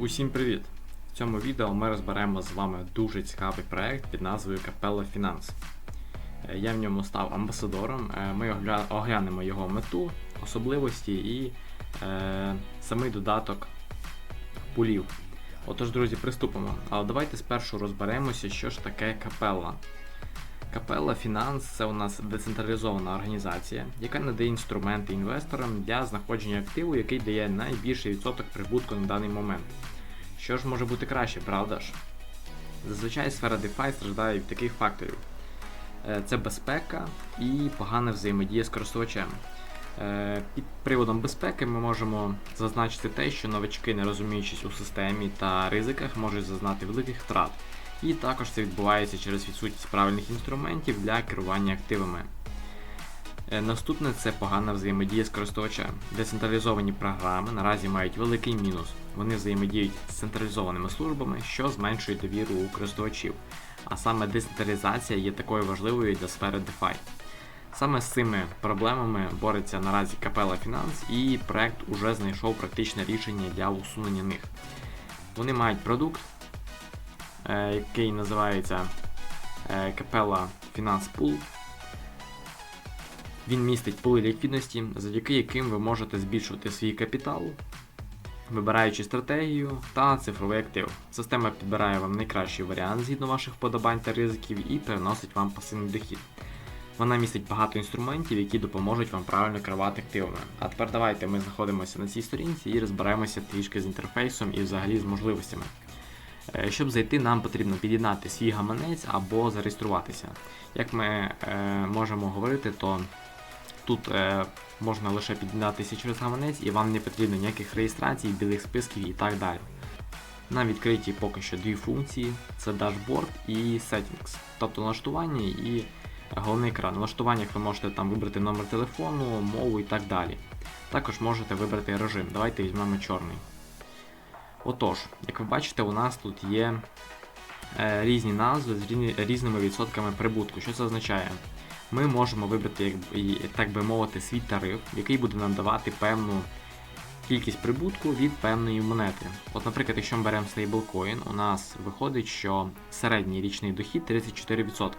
Усім привіт! В цьому відео ми розберемо з вами дуже цікавий проект під назвою Capella Finance. Е, Я в ньому став амбасадором. Е, Ми оглянемо його мету, особливості і е, самий додаток пулів. Отож, друзі, приступимо. Але давайте спершу розберемося, що ж таке Capella. Capella Фінанс це у нас децентралізована організація, яка надає інструменти інвесторам для знаходження активу, який дає найбільший відсоток прибутку на даний момент. Що ж може бути краще, правда ж? Зазвичай сфера DeFi страждає від таких факторів: Е, це безпека і погана взаємодія з користувачем. Е, Під приводом безпеки ми можемо зазначити те, що новачки, не розуміючись у системі та ризиках, можуть зазнати великих втрат. І також це відбувається через відсутність правильних інструментів для керування активами. Е, Наступне це погана взаємодія з користувачем. Децентралізовані програми наразі мають великий мінус. Вони взаємодіють з централізованими службами, що зменшує довіру у користувачів. А саме децентралізація є такою важливою для сфери DeFi. Саме з цими проблемами бореться наразі Capella Finance і проект уже знайшов практичне рішення для усунення них. Вони мають продукт, е, який називається е, Capella Finance Pool. Він містить пули ліквідності, завдяки яким ви можете збільшувати свій капітал, вибираючи стратегію та цифровий актив. Система підбирає вам найкращий варіант згідно ваших подобань та ризиків і переносить вам пасивний дохід. Вона містить багато інструментів, які допоможуть вам правильно керувати активами. А тепер давайте ми знаходимося на цій сторінці і розберемося трішки з інтерфейсом і взагалі з можливостями. Е, Щоб зайти, нам потрібно під'єднати свій гаманець або зареєструватися. Як ми е, можемо говорити, то тут е, можна лише під'єднатися через гаманець і вам не потрібно ніяких реєстрацій, білих списків і так далі. Нам відкриті поки що дві функції: це дашборд і Settings, тобто налаштування і головний екран. В налаштуваннях ви можете там вибрати номер телефону, мову і так далі. Також можете вибрати режим. Давайте візьмемо чорний. Отож, як ви бачите, у нас тут є е, різні назви з різними відсотками прибутку. Що це означає? Ми можемо вибрати, так би мовити, свій тариф, який буде нам давати певну кількість прибутку від певної монети. От, наприклад, якщо ми беремо стейблкоін, у нас виходить, що середній річний дохід 34%.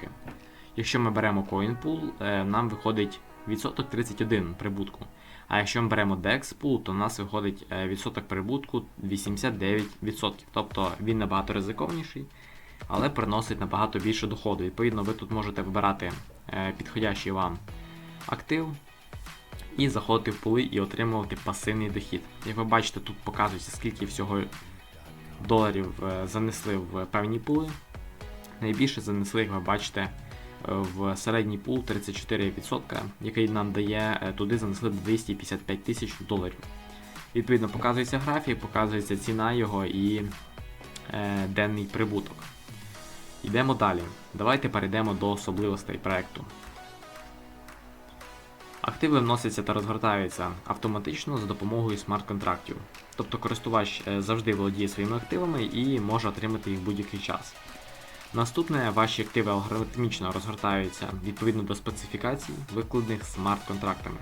Якщо ми беремо CoinPool, е, нам виходить відсоток 31 прибутку. А якщо ми беремо DEX Pool, то у нас виходить е, відсоток прибутку 89%. Тобто він набагато ризикованіший, але приносить набагато більше доходу. Відповідно, ви тут можете вибирати е, підходящий вам актив і заходити в пули і отримувати пасивний дохід. Як ви бачите, тут показується, скільки всього доларів занесли в певні пули. Найбільше занесли, як ви бачите, в середній пул 34%, який нам дає е, туди занесли 255 тисяч доларів. Відповідно, показується графік, показується ціна його і е, денний прибуток. Йдемо далі. Давайте перейдемо до особливостей проекту. Активи вносяться та розгортаються автоматично за допомогою смарт-контрактів. Тобто користувач е, завжди володіє своїми активами і може отримати їх в будь-який час. Наступне, ваші активи алгоритмічно розгортаються відповідно до специфікацій, викладених смарт-контрактами.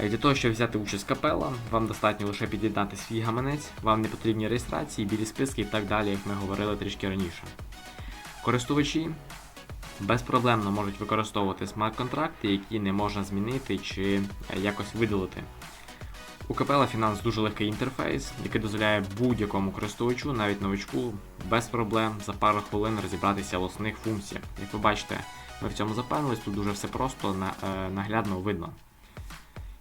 Е, Для того, щоб взяти участь капела, вам достатньо лише під'єднати свій гаманець, вам не потрібні реєстрації, білі списки і так далі, як ми говорили трішки раніше. Користувачі безпроблемно можуть використовувати смарт-контракти, які не можна змінити чи е, якось видалити. У Capella Finance дуже легкий інтерфейс, який дозволяє будь-якому користувачу, навіть новичку, без проблем за пару хвилин розібратися в основних функціях. Як ви бачите, ми в цьому запевнились, тут дуже все просто е, наглядно видно.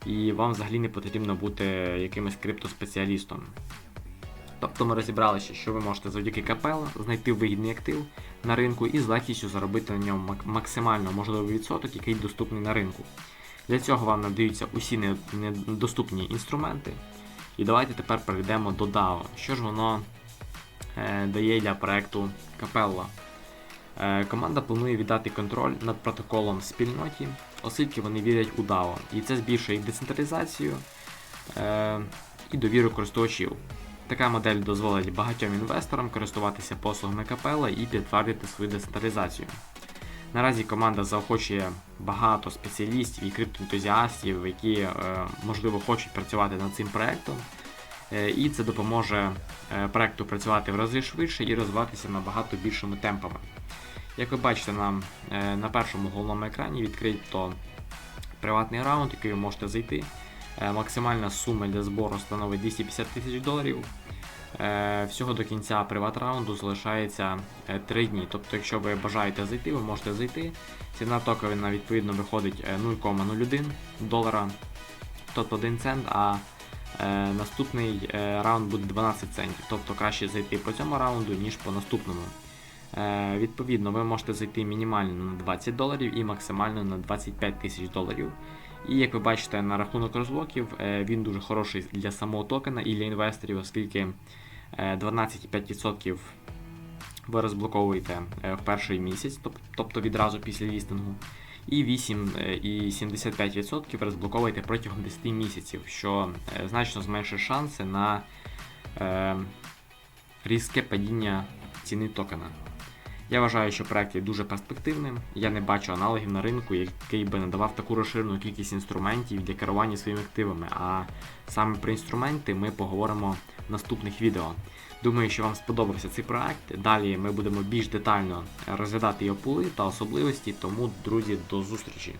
І вам взагалі не потрібно бути якимось криптоспеціалістом. Тобто ми розібралися, що ви можете завдяки Capella знайти вигідний актив на ринку і з легкістю заробити на ньому максимально можливий відсоток, який доступний на ринку. Для цього вам надаються усі недоступні інструменти. І давайте тепер перейдемо до DAO. Що ж воно е, дає для проекту? Е, команда планує віддати контроль над протоколом спільноті, оскільки вони вірять у DAO. І це збільшує їх децентралізацію е, і довіру користувачів. Така модель дозволить багатьом інвесторам користуватися послугами Capella і підтвердити свою децентралізацію. Наразі команда заохочує багато спеціалістів і криптоентузіастів, які, е, можливо, хочуть працювати над цим проектом, Е, І це допоможе е, проекту працювати в рази швидше і розвиватися набагато більшими темпами. Як ви бачите, нам на першому головному екрані відкрито приватний раунд, який ви можете зайти. Максимальна сума для збору становить 250 тисяч доларів. Е, Всього до кінця приват раунду залишається 3 дні. Тобто, якщо ви бажаєте зайти, ви можете зайти. Ціна токена відповідно виходить е, 0,01 долара, тобто 1 цент, а е, наступний е, раунд буде 12 центів. Тобто краще зайти по цьому раунду, ніж по наступному. Е, Відповідно, ви можете зайти мінімально на 20 доларів і максимально на 25 тисяч доларів. І як ви бачите на рахунок розблоків, е, він дуже хороший для самого токена і для інвесторів, оскільки е, 12,5% ви розблоковуєте е, в перший місяць, тобто відразу після лістингу. І 8,75% розблоковуєте протягом 10 місяців, що е, значно зменшує шанси на е, різке падіння ціни токена. Я вважаю, що проект є дуже перспективним. Я не бачу аналогів на ринку, який би надавав таку розширену кількість інструментів для керування своїми активами. А саме про інструменти ми поговоримо в наступних відео. Думаю, що вам сподобався цей проект. Далі ми будемо більш детально розглядати його пули та особливості. Тому, друзі, до зустрічі!